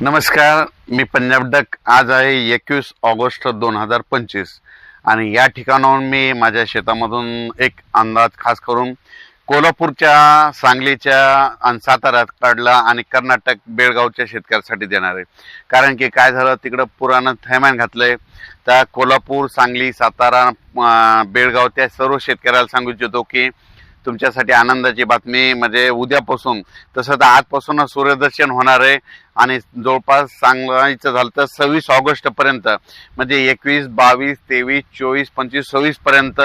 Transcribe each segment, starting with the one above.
नमस्कार मी पंजाब डक. आज आहे एकवीस ऑगस्ट दोन हजार पंचवीस. आणि या ठिकाणाहून मी माझ्या शेतामधून एक अंदाज खास करून कोल्हापूरच्या सांगलीच्या आणि साताऱ्यात काढला आणि कर्नाटक बेळगावच्या शेतकऱ्यासाठी देणार आहे. कारण की काय झालं तिकडं पुरानं थैमान घातलंय. त्या कोल्हापूर सांगली सातारा बेळगाव त्या सर्व शेतकऱ्याला सांगू इच्छितो की तुमच्यासाठी आनंदाची बातमी. म्हणजे उद्यापासून तसं तर आजपासूनच सूर्यदर्शन होणार आहे. आणि जवळपास सांगायचं झालं तर सव्वीस ऑगस्ट पर्यंत म्हणजे एकवीस बावीस तेवीस चोवीस पंचवीस सव्वीस पर्यंत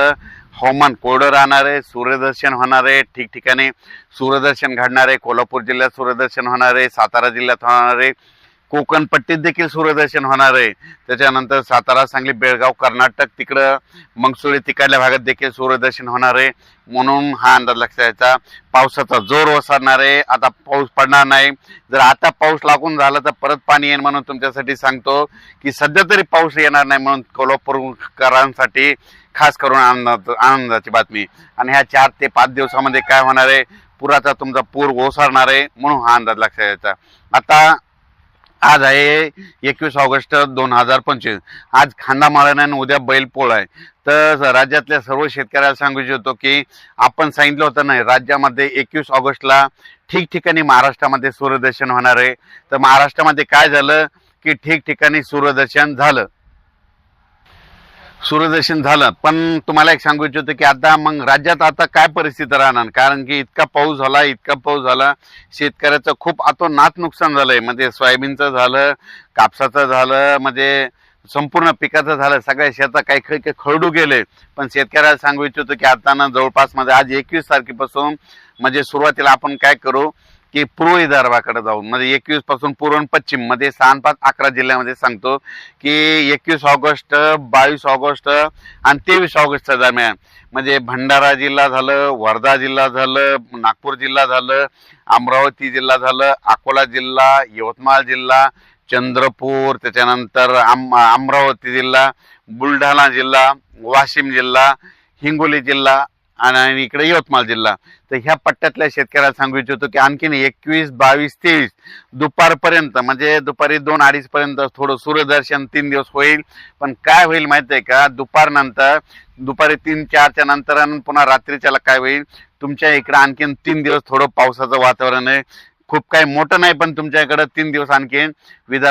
हवामान कोरडं राहणार आहे. सूर्यदर्शन होणार आहे ठिकठिकाणी. सूर्यदर्शन घडणार आहे. कोल्हापूर जिल्ह्यात सूर्यदर्शन होणार आहे. सातारा जिल्ह्यात होणार आहे. कोकण पट्टीत देखील सूर्यदर्शन होणार आहे. त्याच्यानंतर सातारा सांगली बेळगाव कर्नाटक तिकडं मंगसुळी तिकडल्या भागात देखील सूर्यदर्शन होणार आहे. म्हणून हा अंदाज लक्षात यायचा पावसाचा जोर ओसरणार आहे. आता पाऊस पडणार नाही. जर आता पाऊस लागून झाला तर परत पाणी येईल म्हणून तुमच्यासाठी सांगतो की सध्या तरी पाऊस येणार नाही म्हणून कोल्हापूरकरांसाठी खास करून आनंद आनंदाची बातमी. आणि ह्या चार ते पाच दिवसामध्ये काय होणार आहे? पुराचा तुमचा पूर ओसरणार आहे म्हणून हा अंदाज लक्षात यायचा आता आज आहे एकवीस ऑगस्ट दोन हजार पंचवीस. आज खांदा माळण आणि उद्या बैलपोळ आहे. तर राज्यातल्या सर्व शेतकऱ्याला सांगू इच्छितो की आपण सांगितलं होतं नाही राज्यामध्ये एकवीस ऑगस्टला ठिकठिकाणी महाराष्ट्रामध्ये सूर्यदर्शन होणार आहे. तर महाराष्ट्रामध्ये काय झालं की ठिकठिकाणी सूर्यदर्शन झालं. सूर्यदर्शन झालं. पण तुम्हाला एक सांगू इच्छितो की आता मग राज्यात आता काय परिस्थिती राहणार? कारण की इतका पाऊस झाला इतका पाऊस झाला. शेतकऱ्याचं खूप आतोनात नुकसान झालंय. म्हणजे सोयाबीनचं झालं कापसाचं झालं म्हणजे संपूर्ण पिकाचं झालं. सगळ्या शेतात काही काही खळडू खरडू गेले. पण शेतकऱ्याला सांगू इच्छितो की आता ना जवळपास म्हणजे आज एकवीस तारखेपासून म्हणजे सुरुवातीला आपण काय करू? की पूर्व विदर्भाकडे जाऊ म्हणजे एकवीसपासून पूर्व पश्चिममध्ये सहा पाच अकरा जिल्ह्यामध्ये सांगतो की एकवीस ऑगस्ट बावीस ऑगस्ट आणि तेवीस ऑगस्टच्या दरम्यान म्हणजे भंडारा जिल्हा झालं वर्धा जिल्हा झालं नागपूर जिल्हा झालं अमरावती जिल्हा झालं अकोला जिल्हा यवतमाळ जिल्हा चंद्रपूर त्याच्यानंतर आम अमरावती जिल्हा बुलढाणा जिल्हा वाशिम जिल्हा हिंगोली जिल्हा आणि इकडे यवतमाळ जिल्हा. तर ह्या पट्ट्यातल्या शेतकऱ्याला सांगू इच्छितो की आणखीन एकवीस बावीस तेवीस दुपारपर्यंत म्हणजे दुपारी दोन अडीच पर्यंत थोडं सूर्यदर्शन तीन दिवस होईल. पण काय होईल माहिती आहे का? दुपारनंतर दुपारी तीन चारच्या नंतर आणि पुन्हा रात्रीच्याला काय होईल? तुमच्या इकडं आणखीन तीन दिवस थोडं पावसाचं वातावरण आहे. खूप काही मोठं नाही पण तुमच्या इकडं तीन दिवस आणखीन विदर्भ